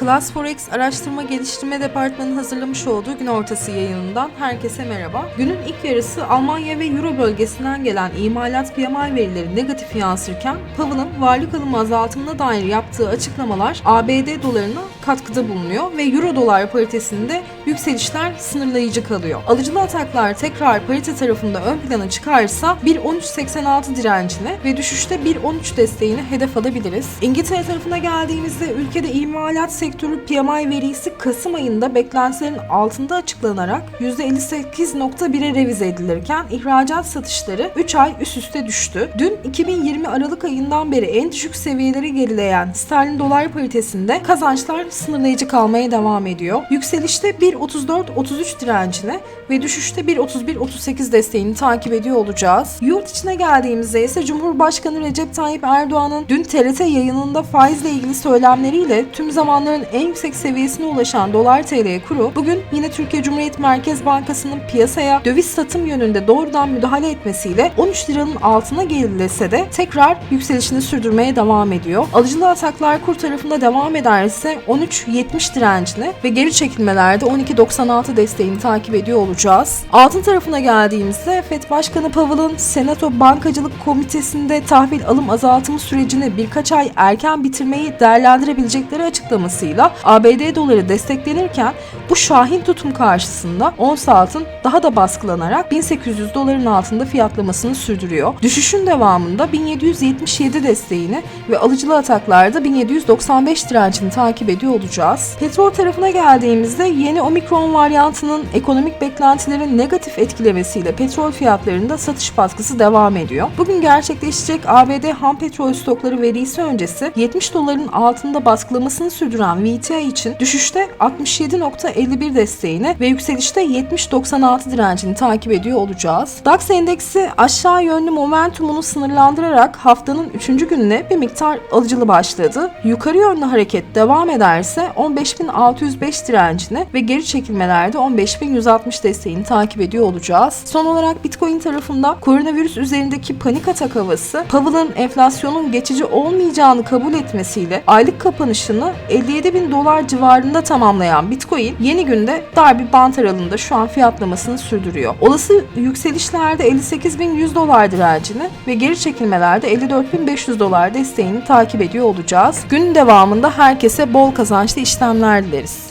Class Forex Araştırma Geliştirme Departmanı hazırlamış olduğu gün ortası yayınından herkese merhaba. Günün ilk yarısı Almanya ve Euro bölgesinden gelen imalat PMI verileri negatif yansırken Powell'ın varlık alımı azaltımına dair yaptığı açıklamalar ABD dolarına katkıda bulunuyor ve Euro dolar paritesinde yükselişler sınırlayıcı kalıyor. Alıcılı ataklar tekrar parite tarafında ön plana çıkarsa 1.1386 direncine ve düşüşte 1.13 desteğini hedef alabiliriz. İngiltere tarafına geldiğimizde ülkede imalat sektörü PMI verisi Kasım ayında beklentilerin altında açıklanarak %58.1'e revize edilirken ihracat satışları 3 ay üst üste düştü. Dün 2020 Aralık ayından beri en düşük seviyeleri gerileyen sterlin dolar paritesinde kazançlar sınırlayıcı kalmaya devam ediyor. Yükselişte 1.34-33 direncine ve düşüşte 1.31-38 desteğini takip ediyor olacağız. Yurt içine geldiğimizde ise Cumhurbaşkanı Recep Tayyip Erdoğan'ın dün TRT yayınında faizle ilgili söylemleriyle tüm zamanların en yüksek seviyesine ulaşan dolar TL kuru bugün yine Türkiye Cumhuriyet Merkez Bankası'nın piyasaya döviz satım yönünde doğrudan müdahale etmesiyle 13 liranın altına gerilese de tekrar yükselişini sürdürmeye devam ediyor. Alıcılı ataklar kur tarafında devam ederse 13.70 direncine ve geri çekilmelerde 12.96 desteğini takip ediyor olacağız. Altın tarafına geldiğimizde FED Başkanı Powell'ın Senato Bankacılık Komitesi'nde tahvil alım azaltımı sürecini birkaç ay erken bitirmeyi değerlendirebilecekleri açıklamasıyla ABD doları desteklenirken bu şahin tutum karşısında ons altın daha da baskılanarak 1800 doların altında fiyatlamasını sürdürüyor. Düşüşün devamında 1777 desteğini ve alıcılı ataklarda 1795 direncini takip ediyor olacağız. Petrol tarafına geldiğimizde yeni omikron varyantının ekonomik beklentilerin negatif etkilemesiyle petrol fiyatlarında satış baskısı devam ediyor. Bugün gerçekleşecek ABD ham petrol stokları verisi öncesi 70 doların altında baskılamasını sürdüren VTI için düşüşte 67.51 desteğini ve yükselişte 70.96 direncini takip ediyor olacağız. DAX endeksi aşağı yönlü momentumunu sınırlandırarak haftanın 3. gününe bir miktar alıcılı başladı. Yukarı yönlü hareket devam ederse 15.605 direncini ve geri çekilmelerde 15.160 desteğini takip ediyor olacağız. Son olarak Bitcoin tarafında koronavirüs üzerindeki panik atak havası, Powell'ın enflasyonun geçici olmayacağını kabul etmesiyle aylık kapanışını 57 bin dolar civarında tamamlayan Bitcoin yeni günde dar bir bant aralığında şu an fiyatlamasını sürdürüyor. Olası yükselişlerde 58.100 dolar direncini ve geri çekilmelerde 54.500 dolar desteğini takip ediyor olacağız. Günün devamında herkese bol kazançlı işlemler dileriz.